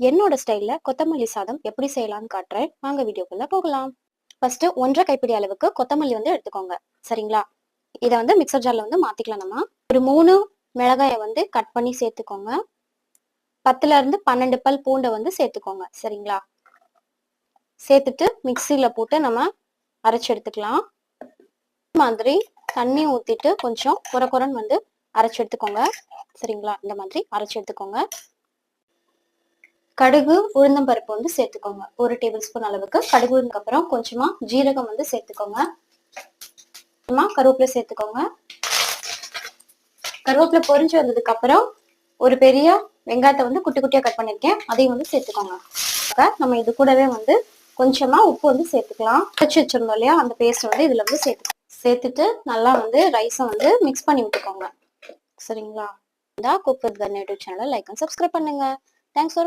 என்னோட ஸ்டைல்ல கொத்தமல்லி சாதம் எப்படி செய்யலாம்னு காட்டுறேன். வாங்க வீடியோக்குள்ளே போகலாம். ஃபர்ஸ்ட் ஒன்றரை கைப்பிடி அளவுக்கு கொத்தமல்லி வந்து எடுத்துக்கோங்க. சரிங்களா? இதை வந்து மிக்சர் ஜார்ல வந்து மாத்திக்கலாம் நம்ம. ஒரு மூணு மிளகாயை வந்து கட் பண்ணி சேர்த்துக்கோங்க. பத்துல இருந்து பன்னெண்டு பல் பூண்டை வந்து சேர்த்துக்கோங்க. சரிங்களா? சேர்த்துட்டு மிக்சியில் போட்டு நம்ம அரைச்சு எடுத்துக்கலாம். மாதிரி தண்ணி ஊத்திட்டு கொஞ்சம் குறை குறைன்னு வந்து அரைச்சு எடுத்துக்கோங்க. சரிங்களா? இந்த மாதிரி அரைச்சு எடுத்துக்கோங்க. கடுகு உளுந்தம்பருப்பு வந்து சேர்த்துக்கோங்க. ஒரு டேபிள் ஸ்பூன் அளவுக்கு கடுகு உளுந்ததுக்கு அப்புறம் கொஞ்சமா ஜீரகம் வந்து சேர்த்துக்கோங்க. கொஞ்சமா கருவேப்பிலை சேர்த்துக்கோங்க. கருவேப்பிலை பொரிஞ்சு வந்ததுக்கு அப்புறம் ஒரு பெரிய வெங்காயத்தை வந்து குட்டி குட்டியா கட் பண்ணிருக்கேன் அதையும் வந்து சேர்த்துக்கோங்க. நம்ம இது கூடவே வந்து கொஞ்சமா உப்பு வந்து சேர்த்துக்கலாம். வச்சு வச்சிருந்தோம் இல்லையா? அந்த பேஸ்ட் வந்து இதுல வந்து சேர்த்து சேர்த்துட்டு நல்லா வந்து ரைஸை வந்து மிக்ஸ் பண்ணி விட்டுக்கோங்க. சரிங்களா? இந்த குக் வித் யூடியூப் சேனலை லைக் அண்ட் சப்ஸ்கிரைப் பண்ணுங்க. Thanks for